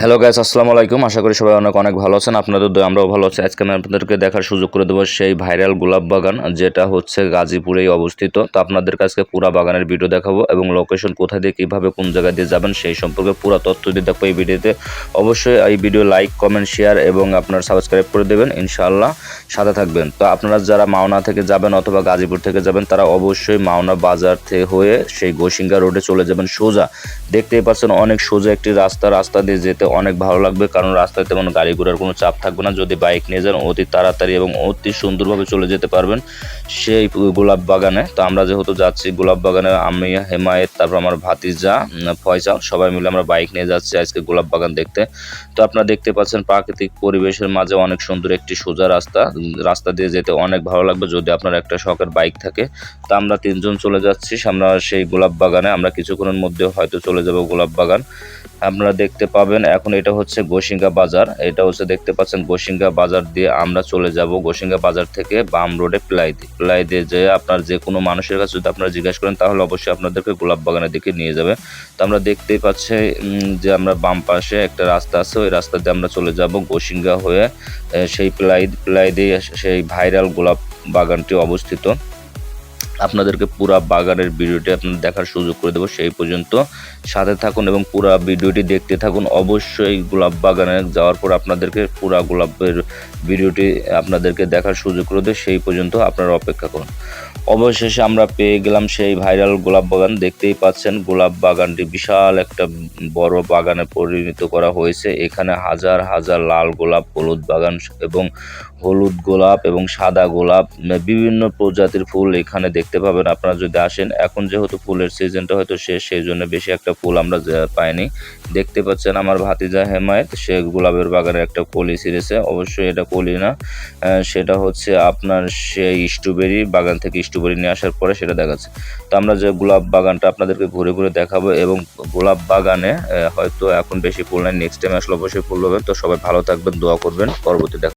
Hello guys আসসালামু আলাইকুম। আশা করি সবাই অনেক অনেক ভালো আছেন। আপনাদের দয়ে, আমরাও ভালো আছি। আজকে আমি আপনাদেরকে দেখার সুযোগ করে দেবো সেই ভাইরাল গোলাপ বাগান, যেটা হচ্ছে গাজীপুরেই অবস্থিত। তো আপনাদের কাছে পুরা বাগানের ভিডিও দেখাবো এবং লোকেশন কোথায় দিয়ে, কীভাবে, কোন জায়গা দিয়ে যাবেন সেই সম্পর্কে পুরো তথ্য দিয়ে দেখব এই ভিডিওতে অবশ্যই এই ভিডিও লাইক কমেন্ট শেয়ার এবং আপনার সাবস্ক্রাইব করে দেবেন, ইনশাআল্লাহ সাথে থাকবেন। তো আপনারা যারা মাওনা থেকে যাবেন অথবা গাজীপুর থেকে যাবেন, তারা অবশ্যই মাওনা বাজার থেকে হয়ে সেই গোসিঙ্গা রোডে চলে যাবেন সোজা। দেখতেই পাচ্ছেন অনেক সোজা একটি রাস্তা রাস্তা দিয়ে যেতে অনেক ভালো লাগবে, কারণ রাস্তায় তেমন গাড়ি ঘোড়ার কোনো চাপ থাকবে না। যদি বাইক নিয়ে যান, অতি তাড়াতাড়ি এবং অতি সুন্দরভাবে চলে যেতে পারবেন সেই গোলাপ বাগানে। তো আমরা যেহেতু যাচ্ছি গোলাপ বাগানে, আমি, হেমায়েত, তারপর আমার ভাতিজা ফয়সাল, সবাই মিলে আমরা বাইক নিয়ে যাচ্ছি আজকে গোলাপ বাগান দেখতে। তো আপনারা দেখতে পাচ্ছেন প্রাকৃতিক পরিবেশের মাঝে অনেক সুন্দর একটি সোজা রাস্তা। রাস্তা দিয়ে যেতে অনেক ভালো লাগবে যদি আপনার একটা শখের বাইক থাকে। তো আমরা তিনজন চলে যাচ্ছি, আমরা সেই গোলাপ বাগানে, আমরা কিছুক্ষণের মধ্যে হয়তো চলে যাব গোলাপ বাগান। আপনারা দেখতে পাবেন, এখন এটা হচ্ছে গোসিঙ্গা বাজার। এটা হচ্ছে দেখতে পাচ্ছেন, গোসিঙ্গা বাজার দিয়ে আমরা চলে যাব। গোসিঙ্গা বাজার থেকে বাম রোডে প্লাই দিয়ে। প্লাই দিয়ে যে আপনার যে কোনো মানুষের কাছে যদি আপনারা জিজ্ঞাসা করেন, তাহলে অবশ্যই আপনাদেরকে গোলাপ বাগানের দিকে নিয়ে যাবে। তো আমরা দেখতেই পাচ্ছি যে আমরা বাম পাশে একটা রাস্তা আছে, ওই রাস্তা দিয়ে আমরা চলে যাব গোসিঙ্গা হয়ে সেই প্লাই প্লাই দিয়ে সেই ভাইরাল গোলাপ বাগানটি অবস্থিত। আপনাদেরকে পুরা বাগানের ভিডিওটি আপনার দেখার সুযোগ করে দেবো। সেই পর্যন্ত সাথে থাকুন এবং পুরা ভিডিওটি দেখতে থাকুন। অবশ্যই গোলাপ বাগানে যাওয়ার পর আপনাদেরকে পুরা গোলাপের ভিডিওটি আপনাদেরকে দেখার সুযোগ করে দেবো। সেই পর্যন্ত আপনারা অপেক্ষা করুন। অবশেষে আমরা পেয়ে গেলাম সেই ভাইরাল গোলাপ বাগান। দেখতেই পাচ্ছেন, গোলাপ বাগানটি বিশাল একটা বড় বাগানে পরিণত করা হয়েছে। এখানে হাজার হাজার লাল গোলাপ, হলুদ বাগান এবং হলুদ গোলাপ এবং সাদা গোলাপ, বিভিন্ন প্রজাতির ফুল এখানে দেখতে পাবেন। আপনারা যদি আসেন, এখন যেহেতু ফুলের সিজনটা হয়তো শেষ, সেই জন্য বেশি একটা ফুল আমরা পাইনি। দেখতে পাচ্ছেন আমার ভাতিজা হেমায়েত, সে গোলাপের বাগানের একটা কলি ছিঁড়েছে অবশ্যই এটা কলি না। সেটা হচ্ছে আপনার সেই স্ট্রবেরি বাগান থেকে স্ট্রবেরি নিয়ে আসার পরে সেটা দেখাচ্ছে। তো আমরা যে গোলাপ বাগানটা আপনাদেরকে ঘুরে ঘুরে দেখাবো এবং গোলাপ বাগানে হয়তো এখন বেশি ফুল নাই নেক্সট টাইম আসলে অবশ্যই ফুল হবে তো সবাই ভালো থাকবেন, দোয়া করবেন, পরবর্তী দেখা